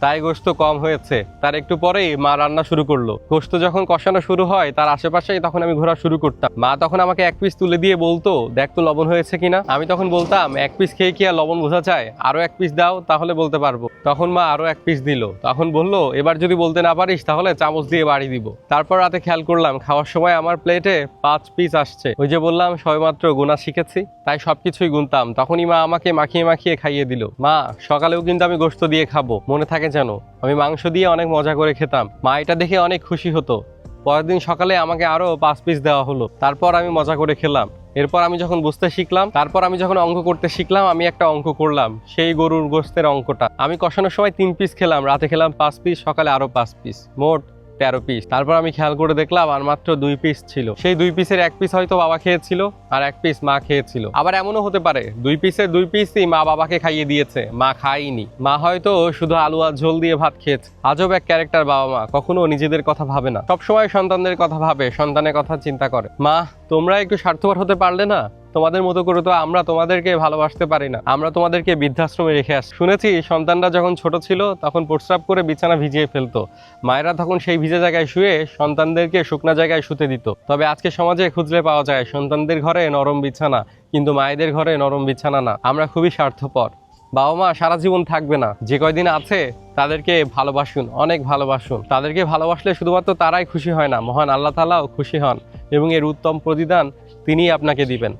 তাই গোস্ত কম হয়েছে। তার একটু পরেই মা রান্না শুরু করল। গোস্ত যখন কষানো শুরু হয়, তার আশেপাশেই তখন আমি ঘোরা শুরু করতাম। মা তখন আমাকে এক পিস তুলে দিয়ে বলতো, দেখ তো লবণ হয়েছে কিনা? আমি তখন বলতাম, এক পিস খেয়ে কি আর লবণ বোঝা যায়? আরও এক পিস দাও, তাহলে বলতে পারব। তখন মা আরও এক পিস দিল। তখন বলল, এবার যদি বলতে না পারিস, তাহলে চামচ দিয়ে বাড়ি দিব। তারপর রাতে খেয়াল করলাম, খাওয়ার সময় আমার প্লেটে পাঁচ পিস আসছে। ওই যে বললাম, সবেমাত্র গুণা শিখেছি, তাই সবকিছুই গুনতাম। তখনই মা আমাকে মাখিয়ে মাখিয়ে খাইয়ে দিল। মা, সকালেও কিন্তু আমি গোস্ত দিয়ে খাব, মনে থাকে যেন আমি মাংস দিয়ে অনেক মজা করে খেতাম। মা এটা দেখে অনেক খুশি হতো। পরের দিন সকালে আমাকে আরও পাঁচ পিস দেওয়া হলো। তারপর আমি মজা করে খেলাম। এরপর আমি যখন বুঝতে শিখলাম, তারপর আমি যখন অঙ্ক করতে শিখলাম, আমি একটা অঙ্ক করলাম, সেই গরুর গোস্তের অঙ্কটা। আমি কষানোর সময় তিন পিস খেলাম, রাতে খেলাম পাঁচ পিস সকালে আরও পাঁচ পিস মোট তেরো পিস তারপর আমি খেয়াল করে দেখলাম আর মাত্র দুই পিস ছিল। সেই দুই পিসের এক পিস হয়তো বাবা খেয়েছিল আর এক পিস মা খেয়েছিল। আবার এমনও হতে পারে, দুই পিসের দুই পিসই মা বাবাকে খাইয়ে দিয়েছে, মা খায়নি। মা হয়তো শুধু আলু আর ঝোল দিয়ে ভাত খেয়েছে। আজব এক ক্যারেক্টার বাবা মা কখনো নিজেদের কথা ভাবে না। সবসময় সন্তানদের কথা ভাবে, সন্তানের কথা চিন্তা করে। মা, তোমরা একটু স্বার্থপর হতে পারলে না? তোমাদের মতো করে তো আমরা তোমাদেরকে ভালোবাসতে পারি না। আমরা তোমাদেরকে বৃদ্ধাশ্রমে রেখে আসি। শুনেছি, সন্তানরা যখন ছোট ছিল, তখন প্রস্রাব করে বিছানা ভিজিয়ে ফেলতো। মায়েরা তখন সেই ভিজে জায়গায় শুয়ে সন্তানদেরকে শুকনা জায়গায় শুতে দিত। তবে আজকে সমাজে খুঁজলে পাওয়া যায়, সন্তানদের ঘরে নরম বিছানা, কিন্তু মায়েদের ঘরে নরম বিছানা না। আমরা খুবই স্বার্থপর। বাবা মা সারা জীবন থাকবে না। যে কয়দিন আছে, তাদেরকে ভালোবাসুন, অনেক ভালোবাসুন। তাদেরকে ভালোবাসলে শুধুমাত্র তারাই খুশি হয় না, মহান আল্লাহ তালাও খুশি হন এবং এর উত্তম প্রতিদান তিনিই আপনাকে দিবেন।